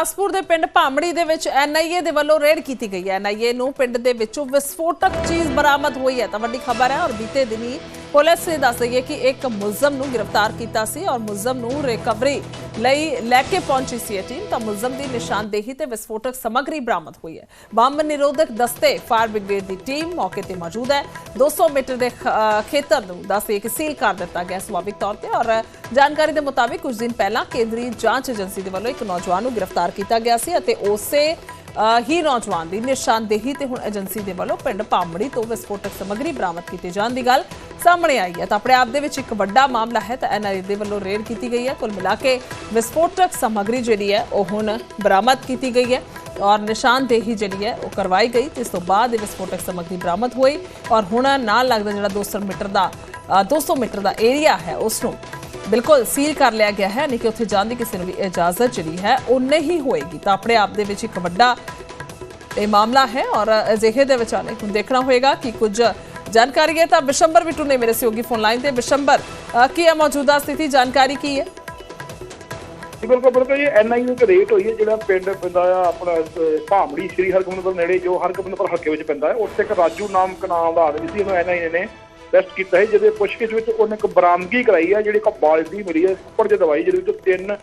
ਗੁਰਦਾਸਪੁਰ ਦੇ ਪਿੰਡ ਭਾਮੜੀ ਦੇ ਵਿੱਚ ਐਨਆਈਏ ਦੇ ਵੱਲੋਂ ਰੇਡ ਕੀਤੀ ਗਈ ਹੈ। ਐਨਆਈਏ ਨੂੰ ਪਿੰਡ ਦੇ ਵਿੱਚੋਂ ਵਿਸਫੋਟਕ ਚੀਜ਼ ਬਰਾਮਦ ਹੋਈ ਹੈ ਤਾਂ ਵੱਡੀ ਖਬਰ ਹੈ ਔਰ ਬੀਤੇ ਦਿਨੀ ਪੁਲਿਸ ਨੇ ਦੱਸ ਰਹੀ ਹੈ ਕਿ ਇੱਕ ਮੁਲਜ਼ਮ ਨੂੰ ਗ੍ਰਿਫਤਾਰ ਕੀਤਾ ਸੀ ਔਰ ਮੁਲਜ਼ਮ ਨੂੰ ਰਿਕਵਰੀ ਲਈ ਲੈ ਕੇ ਪਹੁੰਚੀ ਸੀ ਇਹ ਟੀਮ। ਤਾਂ ਮੁਲਜ਼ਮ ਦੀ ਨਿਸ਼ਾਨਦੇਹੀ ਤੇ ਵਿਸਫੋਟਕ ਸਮੱਗਰੀ ਬਰਾਮਦ ਹੋਈ ਹੈ। ਬੰਬ ਨਿਰੋਧਕ ਦਸਤੇ ਫਾਇਰ ਬ੍ਰਿਗੇਡ ਦੀ ਟੀਮ ਮੌਕੇ ਤੇ ਮੌਜੂਦ ਹੈ। 200 ਮੀਟਰ ਦੇ ਖੇਤਰ ਨੂੰ ਦੱਸਦੇ ਕਿ ਸੀਲ ਕਰ ਦਿੱਤਾ ਗਿਆ ਸੁਭਾਵਿਕ ਤੌਰ ਤੇ ਔਰ ਜਾਣਕਾਰੀ ਦੇ ਮੁਤਾਬਿਕ ਕੁਝ ਦਿਨ ਪਹਿਲਾਂ ਕੇਂਦਰੀ ਜਾਂਚ ਏਜੰਸੀ ਦੇ ਵੱਲੋਂ ਇੱਕ ਨੌਜਵਾਨ ਨੂੰ ਗ੍ਰਿਫਤਾਰ ਕੀਤਾ ਗਿਆ ਸੀ ਅਤੇ ਉਸੇ ਅ, ਹੀ ਨੌਜਵਾਨ ਦੀ ਨਿਸ਼ਾਨਦੇਹੀ ਤੇ ਹੁਣ ਏਜੰਸੀ ਦੇ ਵੱਲੋਂ ਪਿੰਡ ਪਾਮੜੀ ਤੋਂ ਵਿਸਫੋਟਕ ਸਮੱਗਰੀ ਬਰਾਮਦ ਕੀਤੇ ਜਾਣ ਦੀ ਗੱਲ ਸਾਹਮਣੇ ਆਈ ਹੈ ਤਾਂ ਆਪਣੇ ਆਪ ਦੇ ਵਿੱਚ ਇੱਕ ਵੱਡਾ ਮਾਮਲਾ ਹੈ ਤਾਂ ਐਨਆਈਏ ਦੇ ਵੱਲੋਂ ਰੇਡ ਕੀਤੀ ਗਈ ਹੈ। ਕੁੱਲ ਮਿਲਾ ਕੇ ਵਿਸਫੋਟਕ ਸਮੱਗਰੀ ਜਿਹੜੀ ਹੈ ਉਹ ਹੁਣ ਬਰਾਮਦ ਕੀਤੀ ਗਈ ਹੈ ਔਰ ਨਿਸ਼ਾਨਦੇਹੀ ਜਿਹੜੀ ਹੈ ਉਹ ਕਰਵਾਈ ਗਈ। ਤੇ ਇਸ ਤੋਂ ਬਾਅਦ ਇਹ ਵਿਸਫੋਟਕ ਸਮੱਗਰੀ ਬਰਾਮਦ ਹੋਈ ਔਰ ਹੁਣ ਨਾਲ ਲੱਗਦਾ ਜਿਹੜਾ 200 ਮੀਟਰ ਦਾ ਅ, 200 ਮੀਟਰ ਦਾ ਏਰੀਆ ਹੈ ਉਸ ਨੂੰ ਬਿਲਕੁਲ ਸੀਲ ਕਰ ਲਿਆ ਗਿਆ ਹੈ। ਨਹੀਂ ਕਿ ਉੱਥੇ ਜਾਣ ਦੀ ਕਿਸੇ ਨੂੰ ਵੀ ਇਜਾਜ਼ਤ ਜਿਹੜੀ ਹੈ ਉਹ ਨਹੀਂ ਹੋਏਗੀ। ਤਾਂ ਆਪਣੇ ਆਪ ਦੇ ਵਿੱਚ ਇੱਕ ਵੱਡਾ ਇਹ ਮਾਮਲਾ ਹੈ ਔਰ ਅਜਿਹੇ ਦੇ ਵਿਚਾਲੇ ਹੁਣ ਦੇਖਣਾ ਹੋਏਗਾ ਕਿ ਕੁਝ ਜਾਣਕਾਰੀ ਹੈ ਤਾਂ ਬਿਸ਼ੰਬਰ ਬਿੱਟੂ ਨੇ ਮੇਰੇ ਸਹਿਯੋਗੀ ਫੋਨ ਲਾਈਨ ਤੇ ਬਿਸ਼ੰਬਰ ਅ, ਕੀ ਹੈ ਮੌਜੂਦਾ ਸਥਿਤੀ ਜਾਣਕਾਰੀ ਕੀ ਹੈ ਜੀ ਬਿਲਕੁਲ ਬਿਲਕੁਲ ਜੀ ਐਨਆਈਯੂ ਇੱਕ ਰੇਟ ਹੋਈ ਹੈ ਜਿਹੜਾ ਪਿੰਡ ਪੈਂਦਾ ਆ ਆਪਣਾ ਅਹ, ਭਾਮੜੀ ਸ੍ਰੀ ਹਰਗੋਬਿੰਦਪੁਰ ਨੇੜੇ ਜੋ ਹਰਗੋਬਿੰਦਪੁਰ ਹਲਕੇ ਵਿੱਚ ਪੈਂਦਾ ਹੈ ਉੱਥੇ ਇੱਕ ਰਾਜੂ ਨਾਮ ਕਨਾਲ ਦਾ ਆਦਮੀ ਸੀ ਉਹਨੂੰ ਐਨਆਈਏ ਨੇ ਅਰੈਸਟ ਕੀਤਾ ਹੈ ਜਿਹਦੇ ਪੁੱਛਗਿੱਛ ਵਿੱਚ ਉਹਨੇ ਇੱਕ ਬਰਾਮਦਗੀ ਕਰਾਈ ਹੈ ਜਿਹੜੀ ਇੱਕ ਬਾਲਟੀ ਮਿਲੀ ਹੈ ਉੱਪਰ ਜੇ ਦਵਾਈ ਜਿਹਦੇ ਵਿੱਚ ਤਿੰਨ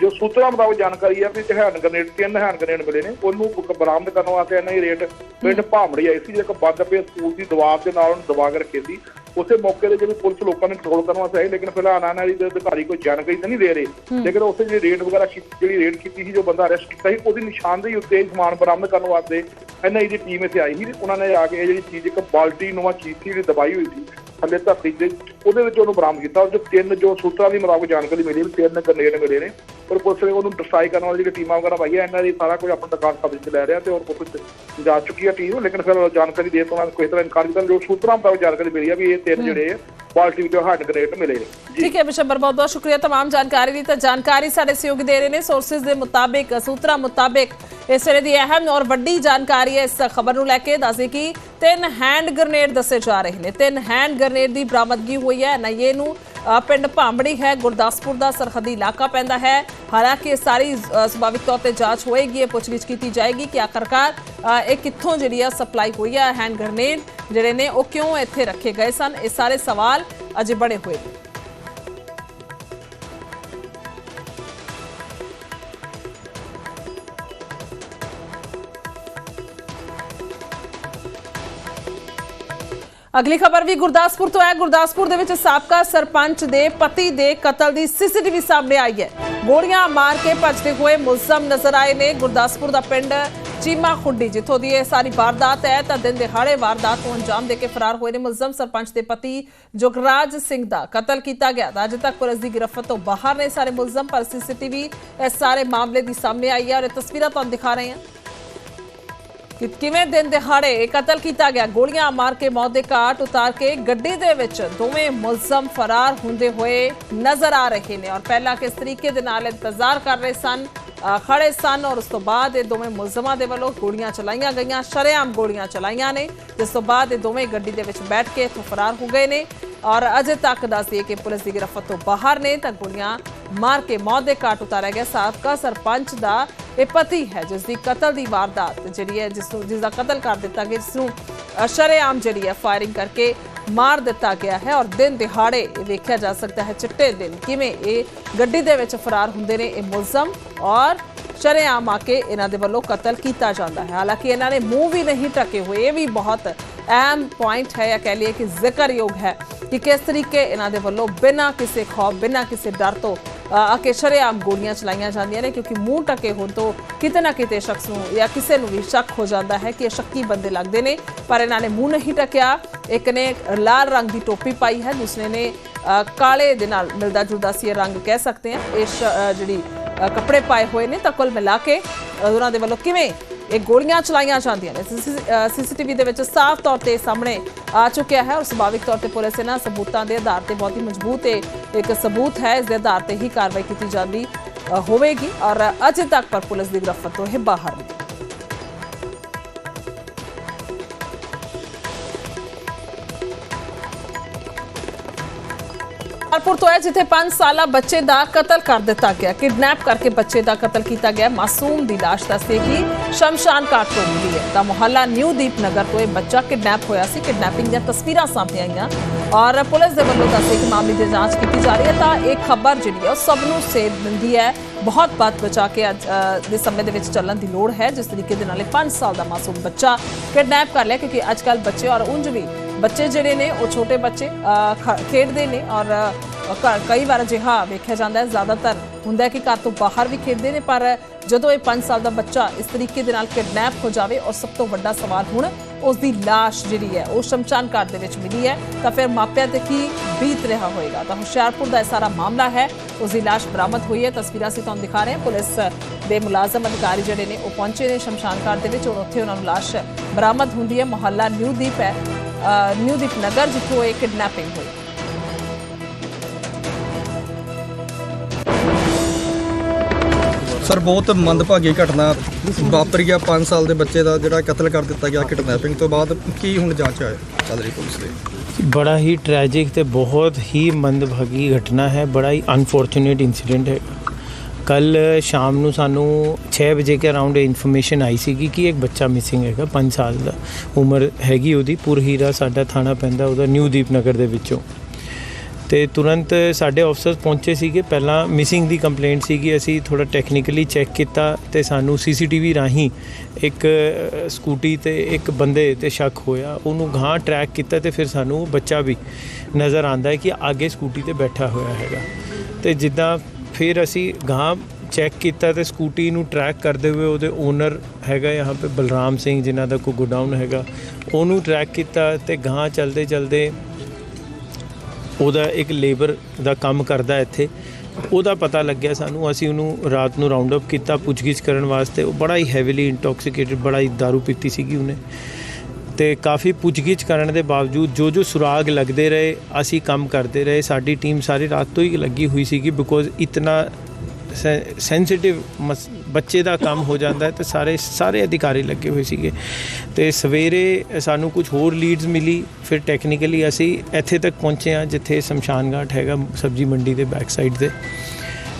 ਜੋ ਸੂਤਰਾਂ ਮੁਤਾਬਕ ਜਾਣਕਾਰੀ ਹੈ ਵੀ ਤੇ ਹੈਂਡ ਗ੍ਰਨੇਡ ਤਿੰਨ ਹੈਂਡ ਗ੍ਰਨੇਡ ਮਿਲੇ ਨੇ। ਉਹਨੂੰ ਬਰਾਮਦ ਕਰਨ ਵਾਸਤੇ ਐਨਆਈ ਰੇਟ ਪਿੰਡ ਭਾਮੜੀ ਆਈ ਸੀ ਜਿਹੜਾ ਇੱਕ ਬੰਦ ਪਏ ਸਕੂਲ ਦੀ ਦੀਵਾਰ ਦੇ ਨਾਲ ਉਹਨੂੰ ਦਬਾ ਕੇ ਰੱਖੇ ਸੀ। ਉਸੇ ਮੌਕੇ ਤੇ ਜਿਹੜੀ ਪੁਲਿਸ ਲੋਕਾਂ ਨੇ ਕੰਟਰੋਲ ਕਰਨ ਵਾਸਤੇ ਆਈ ਲੇਕਿਨ ਫਿਲਹਾਲ ਆਨਾਰੀ ਦੇ ਅਧਿਕਾਰੀ ਕੋਈ ਜਾਣਕਾਰੀ ਤਾਂ ਨਹੀਂ ਦੇ ਰਹੇ। ਲੇਕਿਨ ਉਸੇ ਜਿਹੜੀ ਰੇਡ ਵਗੈਰਾ ਕੀਤੀ- ਜਿਹੜੀ ਰੇਡ ਕੀਤੀ ਸੀ ਜੋ ਬੰਦਾ ਅਰੈਸਟ ਕੀਤਾ ਸੀ ਉਹਦੀ ਨਿਸ਼ਾਨਦੇਹੀ ਉੱਤੇ ਸਮਾਨ ਬਰਾਮਦ ਕਰਨ ਵਾਸਤੇ ਐਨਆਈ ਦੀ ਟੀਮ ਇੱਥੇ ਆਈ ਸੀ। ਉਹਨਾਂ ਨੇ ਆ ਕੇ ਇਹ ਜਿਹੜੀ ਚੀਜ਼ ਇੱਕ ਬਾਲਟੀ ਨੁਮਾ ਚੀਜ਼ ਸੀ ਜਿਹੜੀ ਦਬਾਈ ਹੋਈ ਸੀ ਥੱਲੇ ਧਰਤੀ ਦੇ ਉਹਦੇ ਵਿੱਚ ਉਹਨੂੰ ਬਰਾਮਦ ਕੀਤਾ ਉਹ 'ਚ ਤਿੰਨ ਜੋ ਸੂਤਰਾਂ ਦੀ ਮੁਤਾਬਕ ਜਾਣਕਾਰੀ ਮਿਲੀ ਵੀ ਤਿੰਨ ਗ੍ਰਨੇਡ ਮਿਲੇ ਨੇ। ਪਰ ਪੁਲਿਸ ਨੇ ਉਹਨੂੰ ਡਿਸਟਰਾਈ ਕਰਨ ਵਾਲੀ ਜਿਹੜੀ ਟੀਮਾਂ ਵਗੈਰਾ ਪਾਈਆਂ ਇਹਨਾਂ ਦੀ ਸਾਰਾ ਕੁਝ ਆਪਣਾ ਦੁਕਾਨ ਕਬਜ਼ੇ 'ਚ ਲੈ ਰਿਹਾ ਤੇ ਹੋਰ ਪੁਲਿਸ ਜਾ ਚੁੱਕੀ ਹੈ ਟੀਮ ਲੇਕਿਨ ਫਿਰ ਜਾਣਕਾਰੀ ਦੇ ਤੋਂ ਕੋਈ ਤਰ੍ਹਾਂ ਇਨਕਾਰ ਕੀਤਾ ਜੋ ਸੂਤਰਾਂ ਮੁਤਾਬਕ ਜਾਣਕਾਰੀ ਮਿਲੀ ਹੈ ਵੀ ਇਹ ਤਿੰਨ ਜਿਹੜੇ ਆ, ਬਾਲਟੀ ਵਿੱਚੋਂ ਹੈਂਡ ਗ੍ਰਨੇਡ ਮਿਲੇ ਨੇ ਜੀ ਠੀਕ ਹੈ ਬਿਸ਼ੰਬਰ ਬਹੁਤ ਬਹੁਤ ਸ਼ੁਕਰੀਆ तमाम ਜਾਣਕਾਰੀ ਦੀ ਤਾਂ ਜਾਣਕਾਰੀ ਸਾਡੇ ਸਹਿਯੋਗੀ ਦੇ ਰਹੇ ਨੇ ਸੋਰਸਸ ਦੇ ਮੁਤਾਬਿਕ ਸੂਤਰਾਂ ਮੁਤਾਬਿਕ ਇਸ ਵੇਲੇ ਦੀ ਅਹਿਮ ਔਰ ਵੱਡੀ ਜਾਣਕਾਰੀ ਹੈ ਇਸ ਖਬਰ ਨੂੰ ਲੈ ਕੇ ਦੱਸਦੇ ਕਿ ਤਿੰਨ ਹੈਂਡ ਗ੍ਰਨੇਡ ਦੱਸੇ ਜਾ ਰਹੇ ਨੇ ਤਿੰਨ ਹੈਂਡ ਗ੍ਰਨੇਡ ਦੀ ਬਰਾਮਦਗੀ ਹੋਈ ਹੈ ਨਈਏ ਨੂੰ ਅ, ਪਿੰਡ ਭਾਂਬੜੀ ਹੈ, ਗੁਰਦਾਸਪੁਰ ਦਾ ਸਰਹੱਦੀ ਇਲਾਕਾ ਪੈਂਦਾ ਹੈ। ਹਾਲਾਂਕਿ ਇਹ ਸਾਰੀ ਸੁਭਾਵਿਕ ਤੌਰ ਤੇ ਜਾਂਚ ਹੋਏਗੀ, ਇਹ ਪੁੱਛਗਿੱਛ ਕੀਤੀ ਜਾਏਗੀ ਕਿ ਆਖਰਕਾਰ ਇਹ ਕਿੱਥੋਂ ਜਿਹੜੀ ਆ ਸਪਲਾਈ ਹੋਈ ਆ, ਹੈਂਡ ਗ੍ਰਨੇਡ ਜਿਹੜੇ ਨੇ, ਉਹ ਕਿਉਂ ਇੱਥੇ ਰੱਖੇ ਗਏ ਸਨ? ਇਹ ਸਾਰੇ ਸਵਾਲ ਅਜੇ ਬੜੇ ਹੋਏ ਨੇ। ਅਗਲੀ ਖਬਰ ਵੀ ਗੁਰਦਾਸਪੁਰ ਤੋਂ ਹੈ। ਗੁਰਦਾਸਪੁਰ ਦੇ ਵਿੱਚ ਸਾਬਕਾ ਸਰਪੰਚ ਦੇ ਪਤੀ ਦੇ ਕਤਲ ਦੀ ਸੀਸੀਟੀਵੀ ਸਾਹਮਣੇ ਆਈ ਹੈ। ਗੋਲੀਆਂ ਮਾਰ ਕੇ ਭੱਜਦੇ ਹੋਏ ਮੁਲਜ਼ਮ ਨਜ਼ਰ ਆਏ ਨੇ। ਗੁਰਦਾਸਪੁਰ ਦਾ ਪਿੰਡ ਚੀਮਾ ਖੁੱਡੀ, ਜਿੱਥੋਂ ਦੀ ਇਹ ਸਾਰੀ ਵਾਰਦਾਤ ਹੈ, ਤਾਂ ਦਿਨ ਦਿਹਾੜੇ ਵਾਰਦਾਤ ਨੂੰ ਅੰਜਾਮ ਦੇ ਕੇ ਫਰਾਰ ਹੋਏ ਨੇ ਮੁਲਜ਼ਮ ਸਰਪੰਚ ਦੇ ਪਤੀ ਜੁਗਰਾਜ ਸਿੰਘ ਦਾ ਕਤਲ ਕੀਤਾ ਗਿਆ। ਤਾਂ ਅਜੇ ਤੱਕ ਪੁਲਿਸ ਦੀ ਗ੍ਰਿਫਤ ਤੋਂ ਬਾਹਰ ਨੇ ਸਾਰੇ ਮੁਲਜ਼ਮ, ਪਰ ਸੀਸੀਟੀਵੀ ਇਸ ਸਾਰੇ ਮਾਮਲੇ ਦੀ ਸਾਹਮਣੇ ਆਈ ਹੈ ਔਰ ਇਹ ਤਸਵੀਰਾਂ ਤੁਹਾਨੂੰ ਦਿਖਾ ਰਹੇ ਹਾਂ। ਕਿ ਕਿਵੇਂ ਦਿਨ ਦਿਹਾੜੇ ਇਹ ਕਤਲ ਕੀਤਾ ਗਿਆ? ਗੋਲੀਆਂ ਮਾਰ ਕੇ ਮੌਤ ਦੇ ਘਾਟ ਉਤਾਰ ਕੇ ਗੱਡੀ ਦੇ ਵਿੱਚ ਦੋਵੇਂ ਮੁਲਜ਼ਮ ਫਰਾਰ ਹੁੰਦੇ ਹੋਏ ਨਜ਼ਰ ਆ ਰਹੇ ਨੇ। ਔਰ ਪਹਿਲਾਂ ਕਿਸ ਤਰੀਕੇ ਦੇ ਨਾਲ ਇੰਤਜ਼ਾਰ ਕਰ ਰਹੇ ਸਨ? ਖੜੇ ਸਨ ਔਰ ਉਸ ਤੋਂ ਬਾਅਦ ਇਹ ਦੋਵੇਂ ਮੁਲਜ਼ਮਾਂ ਦੇ ਵੱਲੋਂ ਗੋਲੀਆਂ ਚਲਾਈਆਂ ਗਈਆਂ, ਸ਼ਰੇਆਮ ਗੋਲੀਆਂ ਚਲਾਈਆਂ ਨੇ, ਜਿਸ ਤੋਂ ਬਾਅਦ ਇਹ ਦੋਵੇਂ ਗੱਡੀ ਦੇ ਵਿੱਚ ਬੈਠ ਕੇ ਇੱਥੋਂ ਫਰਾਰ ਹੋ ਗਏ ਨੇ। ਔਰ ਅਜੇ ਤੱਕ ਦੱਸ ਦਈਏ ਕਿ ਪੁਲਿਸ ਦੀ ਗ੍ਰਿਫਤ ਤੋਂ ਬਾਹਰ ਨੇ ਤਾਂ ਗੋਲੀਆਂ ਮਾਰ ਕੇ ਮੌਤ ਦੇ ਘਾਟ ਉਤਾਰਿਆ ਗਿਆ। ਸਾਬਕਾ ਸਰਪੰਚ ਦਾ ਇਹ ਪਤੀ ਹੈ, ਜਿਸ ਦੀ ਕਤਲ ਦੀ ਵਾਰਦਾਤ ਜਿਹੜੀ ਹੈ, ਜਿਸ ਨੂੰ, ਜਿਸ ਦਾ ਕਤਲ ਕਰ ਦਿੱਤਾ ਗਿਆ, ਜਿਸ ਨੂੰ ਸ਼ਰੇਆਮ ਜਿਹੜੀ ਹੈ ਫਾਇਰਿੰਗ ਕਰਕੇ ਮਾਰ ਦਿੱਤਾ ਗਿਆ ਹੈ ਔਰ ਦਿਨ ਦਿਹਾੜੇ ਇਹ ਵੇਖਿਆ ਜਾ ਸਕਦਾ ਹੈ, ਚਿੱਟੇ ਦਿਨ ਕਿਵੇਂ ਇਹ ਗੱਡੀ ਦੇ ਵਿੱਚ ਫਰਾਰ ਹੁੰਦੇ ਨੇ, ਇਹ ਮੁਲਜ਼ਮ ਔਰ ਸ਼ਰੇਆਮ ਆ ਕੇ ਇਹਨਾਂ ਦੇ ਵੱਲੋਂ ਕਤਲ ਕੀਤਾ ਜਾਂਦਾ ਹੈ। ਹਾਲਾਂਕਿ ਇਹਨਾਂ ਨੇ ਮੂੰਹ ਵੀ ਨਹੀਂ ਢਕੇ ਹੋਏ, ਇਹ ਵੀ ਬਹੁਤ ਅਹਿਮ ਪੁਆਇੰਟ ਹੈ ਜਾਂ ਕਹਿ ਲਈਏ ਕਿ ਜ਼ਿਕਰਯੋਗ ਹੈ ਕਿ ਕਿਸ ਤਰੀਕੇ ਇਹਨਾਂ ਦੇ ਵੱਲੋਂ ਬਿਨਾਂ ਕਿਸੇ ਖੌਫ, ਬਿਨਾਂ ਕਿਸੇ ਡਰ ਤੋਂ ਅ, ਕਿ ਸ਼ਰੇਆਮ ਗੋਲੀਆਂ ਚਲਾਈਆਂ ਜਾਂਦੀਆਂ ਨੇ ਕਿਉਂਕਿ ਮੂੰਹ ਟਕੇ ਹੋਣ ਤੋਂ ਕਿਤੇ ਨਾ ਕਿਤੇ ਸ਼ਖਸ ਨੂੰ ਜਾਂ ਕਿਸੇ ਨੂੰ ਵੀ ਸ਼ੱਕ ਹੋ ਜਾਂਦਾ ਹੈ ਕਿ ਇਹ ਸ਼ੱਕੀ ਬੰਦੇ ਲੱਗਦੇ ਨੇ ਪਰ ਇਹਨਾਂ ਨੇ ਮੂੰਹ ਨਹੀਂ ਟਕਿਆ। ਇੱਕ ਨੇ ਲਾਲ ਰੰਗ ਦੀ ਟੋਪੀ ਪਾਈ ਹੈ ਦੂਸਰੇ ਨੇ ਕਾਲੇ ਦੇ ਨਾਲ ਮਿਲਦਾ ਜੁਲਦਾ ਸੀ ਇਹ ਰੰਗ ਕਹਿ ਸਕਦੇ ਹਾਂ। ਇਹ ਸ਼- ਜਿਹੜੀ ਕੱਪੜੇ ਪਾਏ ਹੋਏ ਨੇ ਤਾਂ ਕੁੱਲ ਮਿਲਾ ਕੇ ਉਹਨਾਂ ਦੇ ਵੱਲੋਂ ਕਿਵੇਂ ਇਹ ਗੋਲੀਆਂ ਚਲਾਈਆਂ ਜਾਂਦੀਆਂ ਨੇ। ਸੀਸੀਟੀਵੀ ਦੇ ਵਿੱਚ ਸਾਫ਼ ਤੌਰ ਤੇ ਸਾਹਮਣੇ ਆ ਚੁੱਕਿਆ ਹੈ ਔਰ ਸੁਭਾਵਿਕ ਤੌਰ ਤੇ ਪੁਲਿਸ ਇਹਨਾਂ ਸਬੂਤਾਂ ਦੇ ਆਧਾਰ ਤੇ ਬਹੁਤ ਹੀ ਮਜ਼ਬੂਤ ਇੱਕ ਸਬੂਤ ਹੈ। ਇਸ ਦੇ ਆਧਾਰ ਤੇ ਹੀ ਕਾਰਵਾਈ ਕੀਤੀ ਜਾਂਦੀ ਹੋਵੇਗੀ ਔਰ ਅਜੇ ਤੱਕ ਪਰ ਪੁਲਿਸ ਦੀ ਗ੍ਰਿਫਤ ਤੋਂ ਇਹ ਬਾਹਰ ਨੇ ਹੁਸ਼ਿਆਰਪੁਰ ਤੋਂ ਹੈ ਜਿੱਥੇ 5 ਸਾਲਾ ਬੱਚੇ ਦਾ ਕਤਲ ਕਰ ਦਿੱਤਾ ਗਿਆ। ਕਿਡਨੈਪ ਕਰਕੇ ਬੱਚੇ ਦਾ ਕਤਲ ਕੀਤਾ ਗਿਆ। ਮਾਸੂਮ ਦੀ ਲਾਸ਼ ਦੱਸਦੇ ਕਿ ਸ਼ਮਸ਼ਾਨ ਘਾਟ ਤੋਂ ਮਿਲੀ ਹੈ। ਤਾਂ ਮੁਹੱਲਾ ਨਿਊ ਦੀਪ ਨਗਰ ਤੋਂ ਇਹ ਬੱਚਾ ਕਿਡਨੈਪ ਹੋਇਆ ਸੀ। ਕਿਡਨੈਪਿੰਗ ਦੀਆਂ ਤਸਵੀਰਾਂ ਸਾਹਮਣੇ ਆਈਆਂ ਔਰ ਪੁਲਿਸ ਦੇ ਵੱਲੋਂ ਦੱਸੇ ਕਿ ਮਾਮਲੇ ਦੀ ਜਾਂਚ ਕੀਤੀ ਜਾ ਰਹੀ ਹੈ। ਤਾਂ ਇਹ ਖਬਰ ਜਿਹੜੀ ਹੈ ਉਹ ਸਭ ਨੂੰ ਸੇਧ ਦਿੰਦੀ ਹੈ। ਬਹੁਤ ਬਾਤ ਬਚਾ ਕੇ ਅੱਜ ਦੇ ਸਮੇਂ ਦੇ ਵਿੱਚ ਚੱਲਣ ਦੀ ਲੋੜ ਹੈ। ਜਿਸ ਤਰੀਕੇ ਦੇ ਨਾਲ ਇਹ 5 ਸਾਲ ਦਾ ਮਾਸੂਮ ਬੱਚਾ ਕਿਡਨੈਪ ਕਰ ਲਿਆ ਕਿਉਂਕਿ ਅੱਜ ਕੱਲ ਬੱਚੇ ਔਰ ਉਂਝ ਵੀ ਬੱਚੇ ਜਿਹੜੇ ਨੇ ਉਹ ਛੋਟੇ ਬੱਚੇ ਖ- ਖੇਡਦੇ ਨੇ ਔਰ ਅ, ਕਈ ਵਾਰ ਅਜਿਹਾ ਵੇਖਿਆ ਜਾਂਦਾ ਹੈ ਜ਼ਿਆਦਾਤਰ ਹੁੰਦਾ ਕਿ ਘਰ ਤੋਂ ਬਾਹਰ ਵੀ ਖੇਡਦੇ ਨੇ ਪਰ ਜਦੋਂ ਇਹ 5 ਸਾਲ ਦਾ ਬੱਚਾ ਇਸ ਤਰੀਕੇ ਦੇ ਨਾਲ ਕਿਡਨੈਪ ਹੋ ਜਾਵੇ ਔਰ ਸਭ ਤੋਂ ਵੱਡਾ ਸਵਾਲ ਹੁਣ ਉਸ ਦੀ ਲਾਸ਼ ਜਿਹੜੀ ਹੈ ਉਹ ਸ਼ਮਸ਼ਾਨ ਘਾਟ ਦੇ ਵਿੱਚ ਮਿਲੀ ਹੈ ਤਾਂ ਫਿਰ ਮਾਪਿਆਂ ਤੇ ਕੀ ਬੀਤ ਰਿਹਾ ਹੋਏਗਾ? ਤਾਂ ਹੁਸ਼ਿਆਰਪੁਰ ਦਾ ਇਹ ਸਾਰਾ ਮਾਮਲਾ ਹੈ ਉਸ ਦੀ ਲਾਸ਼ ਬਰਾਮਦ ਹੋਈ ਹੈ ਤਸਵੀਰਾਂ ਅਸੀਂ ਤੁਹਾਨੂੰ ਦਿਖਾ ਰਹੇ ਹਾਂ। ਪੁਲਿਸ ਦੇ ਮੁਲਾਜ਼ਮ ਅਧਿਕਾਰੀ ਜਿਹੜੇ ਨੇ ਉਹ ਪਹੁੰਚੇ ਨੇ ਸ਼ਮਸ਼ਾਨ ਘਾਟ ਦੇ ਵਿੱਚ ਔਰ ਉੱਥੇ ਉਹਨਾਂ ਨੂੰ ਲਾਸ਼ ਬਰਾਮਦ ਹੁੰਦੀ ਹੈ। ਮੁਹੱਲਾ ਨਿਊ ਦੀਪ ਹੈ। ਨਿਊ ਦੀਪ ਨਗਰ ਜਿੱਥੋਂ ਇਹ ਕਿਡਨੈਪਿੰਗ ਹੋਈ ਸਰ ਬਹੁਤ ਮੰਦਭਾਗੀ ਘਟਨਾ ਵਾਪਰੀ ਆ 5 ਸਾਲ ਦੇ ਬੱਚੇ ਦਾ ਜਿਹੜਾ ਕਤਲ ਕਰ ਦਿੱਤਾ ਗਿਆ ਕਿਡਨੈਪਿੰਗ ਤੋਂ ਬਾਅਦ ਕੀ ਹੁਣ ਜਾਂਚ ਹੈ ਚੱਲ ਰਹੀ ਪੁਲਿਸ ਦੀ ਬੜਾ ਹੀ ਟ੍ਰੈਜਿਕ ਤੇ ਬਹੁਤ ਹੀ ਮੰਦਭਾਗੀ ਘਟਨਾ ਹੈ ਬੜਾ ਹੀ ਅਨਫੋਰਚੂਨੇਟ ਇਨਸੀਡੈਂਟ ਹੈ ਕੱਲ ਸ਼ਾਮ ਨੂੰ ਸਾਨੂੰ 6 ਵਜੇ ਕੇ ਅਰਾਊਂਡ ਇਨਫੋਰਮੇਸ਼ਨ ਆਈ ਸੀਗੀ ਕਿ ਇੱਕ ਬੱਚਾ ਮਿਸਿੰਗ ਹੈਗਾ 5 ਸਾਲ ਦਾ। ਉਮਰ ਹੈਗੀ ਉਹਦੀ, ਪੁਰਹੀਰਾ ਸਾਡਾ ਥਾਣਾ ਪੈਂਦਾ ਉਹਦਾ ਨਿਊ ਦੀਪਨਗਰ ਦੇ ਵਿੱਚੋਂ। ਤੇ ਤੁਰੰਤ ਸਾਡੇ ਅਫਸਰਸ ਪਹੁੰਚੇ ਸੀਗੇ। ਪਹਿਲਾਂ ਮਿਸਿੰਗ ਦੀ ਕੰਪਲੇਂਟ ਸੀਗੀ, ਅਸੀਂ ਥੋੜਾ ਟੈਕਨੀਕਲੀ ਚੈੱਕ ਕੀਤਾ ਤੇ ਸਾਨੂੰ ਸੀਸੀਟੀਵੀ ਰਾਹੀਂ ਇੱਕ ਸਕੂਟੀ ਤੇ ਇੱਕ ਬੰਦੇ ਤੇ ਸ਼ੱਕ ਹੋਇਆ। ਉਹਨੂੰ ਗਾਂ ਟਰੈਕ ਕੀਤਾ ਤੇ ਫਿਰ ਸਾਨੂੰ ਉਹ ਬੱਚਾ ਵੀ ਨਜ਼ਰ ਆਂਦਾ ਹੈ ਕਿ ਅੱਗੇ ਸਕੂਟੀ ਤੇ ਬੈਠਾ ਹੋਇਆ ਹੈਗਾ। ਤੇ ਜਿੱਦਾਂ ਫਿਰ ਅਸੀਂ ਗਾਂ ਚੈੱਕ ਕੀਤਾ ਤੇ ਸਕੂਟੀ ਨੂੰ ਟਰੈਕ ਕਰਦੇ ਹੋਏ ਉਹਦੇ ਓਨਰ ਹੈਗਾ ਯਹਾਂ ਪੇ ਬਲਰਾਮ ਸਿੰਘ, ਜਿਨ੍ਹਾਂ ਦਾ ਕੋ ਗੋਡਾਊਨ ਹੈਗਾ, ਉਹਨੂੰ ਟਰੈਕ ਕੀਤਾ ਤੇ ਗਾਂ ਚਲਦੇ ਚਲਦੇ ਉਹਦਾ ਇੱਕ ਲੇਬਰ ਦਾ ਕੰਮ ਕਰਦਾ ਇੱਥੇ। ਉਹਦਾ ਪਤਾ ਲੱਗਿਆ ਸਾਨੂੰ, ਅਸੀਂ ਉਹਨੂੰ ਰਾਤ ਨੂੰ ਰਾਉਂਡ ਅਪ ਕੀਤਾ, ਪੁੱਛਗਿੱਛ ਕਰਨ ਵਾਸਤੇ। ਉਹ ਬੜਾ ਹੀ ਹੈਵੀਲੀ ਇੰਟੌਕਸੀਕੇਟਡ ਬੜਾ ਹੀ ਦਾਰੂ ਪੀਤੀ ਸੀਗੀ ਉਹਨੇ। ਤੇ ਕਾਫੀ ਪੁੱਛਗਿੱਛ ਕਰਨ ਦੇ ਬਾਵਜੂਦ ਜੋ ਜੋ ਸੁਰਾਗ ਲੱਗਦੇ ਰਹੇ, ਅਸੀਂ ਕੰਮ ਕਰਦੇ ਰਹੇ, ਸਾਡੀ ਟੀਮ ਸਾਰੀ ਰਾਤ ਤੋਂ ਹੀ ਲੱਗੀ ਹੋਈ ਸੀਗੀ ਬਿਕੋਜ਼ ਇਤਨਾ ਸੈਂਸਿਟਿਵ ਬੱਚੇ ਦਾ ਕੰਮ ਹੋ ਜਾਂਦਾ ਹੈ ਤੇ ਸਾਰੇ ਸਾਰੇ ਅਧਿਕਾਰੀ ਲੱਗੇ ਹੋਏ ਸੀਗੇ। ਤੇ ਸਵੇਰੇ ਸਾਨੂੰ ਕੁਝ ਹੋਰ ਲੀਡਸ ਮਿਲੀ, ਫਿਰ ਟੈਕਨੀਕਲੀ ਅਸੀਂ ਇੱਥੇ ਤੱਕ ਪਹੁੰਚੇ ਹਾਂ, ਜਿੱਥੇ ਸ਼ਮਸ਼ਾਨਘਾਟ ਹੈਗਾ ਸਬਜੀ ਮੰਡੀ ਦੇ ਬੈਕ ਸਾਈਡ ਤੇ।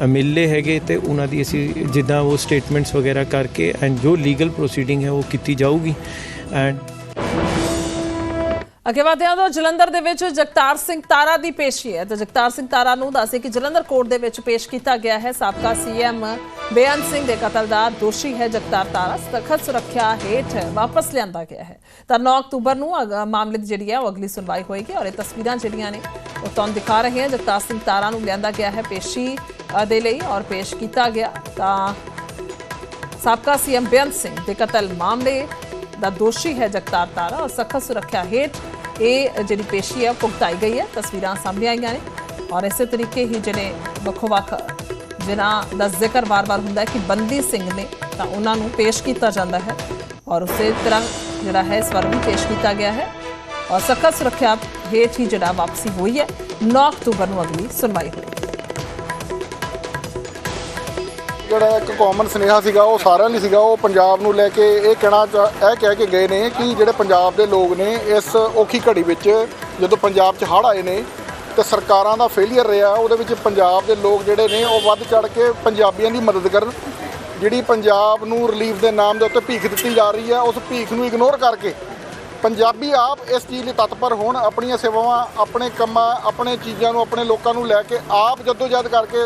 ਅ, ਹੈਗੇ ਤੇ ਉਹਨਾਂ ਦੀ ਅਸੀਂ ਜਿੱਦਾਂ ਉਹ ਸਟੇਟਮੈਂਟਸ ਵਗੈਰਾ ਕਰਕੇ ਐਂਡ ਜੋ ਲੀਗਲ ਪ੍ਰੋਸੀਡਿੰਗ ਹੈ ਉਹ ਕੀਤੀ ਜਾਊਗੀ ਐਂਡ ਅੱਗੇ ਵਧਦੇ ਹਾਂ ਤਾਂ ਜਲੰਧਰ ਦੇ ਵਿੱਚ ਜਗਤਾਰ ਸਿੰਘ ਤਾਰਾ ਦੀ ਪੇਸ਼ੀ ਹੈ ਤੇ ਜਗਤਾਰ ਸਿੰਘ ਤਾਰਾ ਨੂੰ ਦੱਸੇ ਕਿ ਜਲੰਧਰ ਕੋਰਟ ਦੇ ਵਿੱਚ ਪੇਸ਼ ਕੀਤਾ ਗਿਆ ਹੈ। ਸਾਬਕਾ ਸੀਐਮ ਬੇਅੰਤ ਸਿੰਘ ਦੇ ਕਤਲ ਦਾ ਦੋਸ਼ੀ ਹੈ ਜਗਤਾਰ ਤਾਰਾ। ਸਖਤ ਸੁਰੱਖਿਆ ਹੇਠ ਵਾਪਸ ਲਿਆਂਦਾ ਗਿਆ ਹੈ। ਤਾਂ 9 ਅਕਤੂਬਰ ਨੂੰ ਮਾਮਲੇ ਦੀ ਜਿਹੜੀ ਹੈ ਉਹ ਅਗਲੀ ਸੁਣਵਾਈ ਹੋਏਗੀ ਔਰ ਇਹ ਤਸਵੀਰਾਂ ਜਿਹੜੀਆਂ ਨੇ ਉਹ ਤੁਹਾਨੂੰ ਦਿਖਾ ਰਹੇ ਹਾਂ। ਜਗਤਾਰ ਸਿੰਘ ਤਾਰਾ ਨੂੰ ਲਿਆਂਦਾ ਗਿਆ ਹੈ ਪੇਸ਼ੀ। ਦੇ ਲਈ ਔਰ ਪੇਸ਼ ਕੀਤਾ ਗਿਆ ਤਾਂ ਸਾਬਕਾ ਸੀਐਮ ਬੇਅੰਤ ਸਿੰਘ ਦੇ ਕਤਲ ਮਾਮਲੇ ਦਾ ਦੋਸ਼ੀ ਹੈ ਜਗਤਾਰ ਤਾਰਾ ਔਰ ਸਖਤ ਸੁਰੱਖਿਆ ਹੇਠ ਇਹ ਜਿਹੜੀ ਪੇਸ਼ੀ ਹੈ ਉਹ ਭੁਗਤਾਈ ਗਈ ਹੈ। ਤਸਵੀਰਾਂ ਸਾਹਮਣੇ ਆਈਆਂ ਨੇ ਔਰ ਇਸੇ ਤਰੀਕੇ ਹੀ ਜਿਹੜੇ ਵੱਖੋ ਵੱਖ ਜਿਨ੍ਹਾਂ ਦਾ ਜ਼ਿਕਰ ਵਾਰ-ਵਾਰ ਹੁੰਦਾ ਕਿ ਬੰਦੀ ਸਿੰਘ ਨੇ ਤਾਂ ਉਹਨਾਂ ਨੂੰ ਪੇਸ਼ ਕੀਤਾ ਜਾਂਦਾ ਹੈ ਔਰ ਉਸੇ ਤਰ੍ਹਾਂ ਜਿਹੜਾ ਹੈ ਇਸ ਵਾਰ ਵੀ ਪੇਸ਼ ਕੀਤਾ ਗਿਆ ਹੈ ਔਰ ਸਖਤ ਸੁਰੱਖਿਆ ਹੇਠ ਹੀ ਜਿਹੜਾ ਵਾਪਸੀ ਹੋਈ ਹੈ 9 ਅਕਤੂਬਰ ਨੂੰ ਅਗਲੀ ਸੁਣਵਾਈ ਹੋਈ ਜਿਹੜਾ ਇੱਕ ਕਾਮਨ ਸੁਨੇਹਾ ਸੀਗਾ, ਉਹ ਸਾਰਿਆਂ ਲਈ ਸੀਗਾ, ਉਹ ਪੰਜਾਬ ਨੂੰ ਲੈ ਕੇ ਇਹ ਕਹਿਣਾ ਚਾ- ਇਹ ਕਹਿ ਕੇ ਗਏ ਨੇ ਕਿ ਜਿਹੜੇ ਪੰਜਾਬ ਦੇ ਲੋਕ ਨੇ ਇਸ ਔਖੀ ਘੜੀ ਵਿੱਚ ਜਦੋਂ ਪੰਜਾਬ 'ਚ ਹੜ੍ਹ ਆਏ ਨੇ, ਤੇ ਸਰਕਾਰਾਂ ਦਾ ਫੇਲਿਅਰ ਰਿਹਾ, ਉਹਦੇ ਵਿੱਚ ਪੰਜਾਬ ਦੇ ਲੋਕ ਜਿਹੜੇ ਨੇ, ਉਹ ਵੱਧ ਚੜ ਕੇ ਪੰਜਾਬੀਆਂ ਦੀ ਮਦਦ ਕਰਨ। ਜਿਹੜੀ ਪੰਜਾਬ ਨੂੰ ਰਿਲੀਫ ਦੇ ਨਾਮ ਦੇ ਉੱਤੇ ਭੀਖ ਦਿੱਤੀ ਜਾ ਰਹੀ ਹੈ ਉਸ ਭੀਖ ਨੂੰ ਇਗਨੋਰ ਕਰਕੇ ਪੰਜਾਬੀ ਆਪ ਇਸ ਚੀਜ਼ ਲਈ ਤਤਪਰ ਹੋਣ, ਆਪਣੀਆਂ ਸੇਵਾਵਾਂ, ਆਪਣੇ ਕੰਮਾਂ, ਆਪਣੇ ਚੀਜ਼ਾਂ ਨੂੰ, ਆਪਣੇ ਲੋਕਾਂ ਨੂੰ ਲੈ ਕੇ ਆਪ ਜਦੋਜਹਿਦ ਕਰਕੇ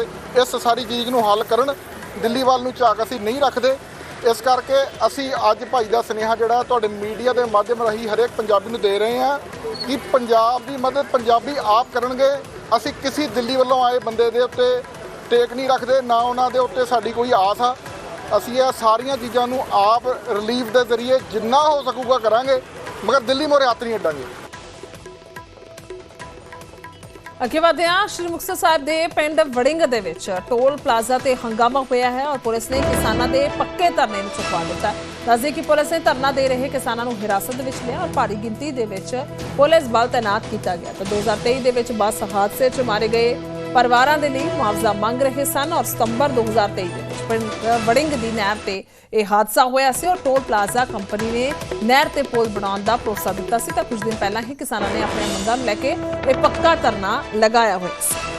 ਇਸ ਸਾਰੀ ਚੀਜ਼ ਨੂੰ ਹੱਲ ਕਰਨ। ਦਿੱਲੀ ਵੱਲ ਨੂੰ ਝਾਕ ਅਸੀਂ ਨਹੀਂ ਰੱਖਦੇ। ਇਸ ਕਰਕੇ ਅਸੀਂ ਅੱਜ ਭਾਈ ਦਾ ਸੁਨੇਹਾ ਜਿਹੜਾ ਤੁਹਾਡੇ ਮੀਡੀਆ ਦੇ ਮਾਧਿਅਮ ਰਾਹੀਂ ਹਰੇਕ ਪੰਜਾਬੀ ਨੂੰ ਦੇ ਰਹੇ ਹਾਂ ਕਿ ਪੰਜਾਬ ਦੀ ਮਦਦ ਪੰਜਾਬੀ ਆਪ ਕਰਨਗੇ। ਅਸੀਂ ਕਿਸੇ ਦਿੱਲੀ ਵੱਲੋਂ ਆਏ ਬੰਦੇ ਦੇ ਉੱਤੇ ਟੇਕ ਨਹੀਂ ਰੱਖਦੇ, ਨਾ ਉਹਨਾਂ ਦੇ ਉੱਤੇ ਸਾਡੀ ਕੋਈ ਆਸ ਆ। ਅਸੀਂ ਇਹ ਸਾਰੀਆਂ ਚੀਜ਼ਾਂ ਨੂੰ ਆਪ ਰਿਲੀਫ ਦੇ ਜ਼ਰੀਏ ਜਿੰਨਾ ਹੋ ਸਕੂਗਾ ਕਰਾਂਗੇ, ਮਗਰ ਦਿੱਲੀ ਮੋਰੇ ਹੱਥ ਨਹੀਂ ਅੱਡਾਂਗੇ। ਅੱਗੇ ਵਧਦੇ ਹਾਂ। ਸ਼੍ਰੀ ਮੁਕਤਸਰ ਸਾਹਿਬ ਦੇ ਪਿੰਡ ਵੜਿੰਗ ਦੇ ਵਿੱਚ ਟੋਲ ਪਲਾਜ਼ਾ ਤੇ ਹੰਗਾਮਾ ਹੋਇਆ ਹੈ ਔਰ ਪੁਲਿਸ ਨੇ ਕਿਸਾਨਾਂ ਦੇ ਪੱਕੇ ਧਰਨੇ ਨੂੰ ਚੁਕਵਾ ਦਿੱਤਾ। ਹੈ ਦੱਸਦੇ ਕਿ ਪੁਲਿਸ ਨੇ ਧਰਨਾ ਦੇ ਰਹੇ ਕਿਸਾਨਾਂ ਨੂੰ ਹਿਰਾਸਤ ਵਿੱਚ ਲਿਆ ਔਰ ਭਾਰੀ ਗਿਣਤੀ ਦੇ ਵਿੱਚ ਪੁਲਿਸ ਬਲ ਤਾਇਨਾਤ ਕੀਤਾ ਗਿਆ। ਤਾਂ 2023 ਦੇ ਵਿੱਚ ਬੱਸ ਹਾਦਸੇ 'ਚ ਮਾਰੇ ਗਏ ਪਰਿਵਾਰਾਂ ਦੇ ਲਈ ਮੁਆਵਜ਼ਾ ਮੰਗ ਰਹੇ ਸਨ ਔਰ ਸਤੰਬਰ 2023 ਦੇ ਵਿੱਚ ਪਿੰਡ ਵੜਿੰਗ ਦੀ ਨਹਿਰ ਤੇ ਇਹ ਹਾਦਸਾ ਹੋਇਆ ਸੀ ਔਰ ਟੋਲ ਪਲਾਜ਼ਾ ਕੰਪਨੀ ਨੇ ਨਹਿਰ ਤੇ ਪੁਲ ਬਣਾਉਣ ਦਾ ਭਰੋਸਾ ਦਿੱਤਾ ਸੀ ਤਾਂ ਕੁਝ ਦਿਨ ਪਹਿਲਾਂ ਹੀ ਕਿਸਾਨਾਂ ਨੇ ਆਪਣੀਆਂ ਮੰਗਾਂ ਨੂੰ ਲੈ ਕੇ ਇਹ ਪੱਕਾ ਧਰਨਾ ਲਗਾਇਆ ਹੋਇਆ ਸੀ।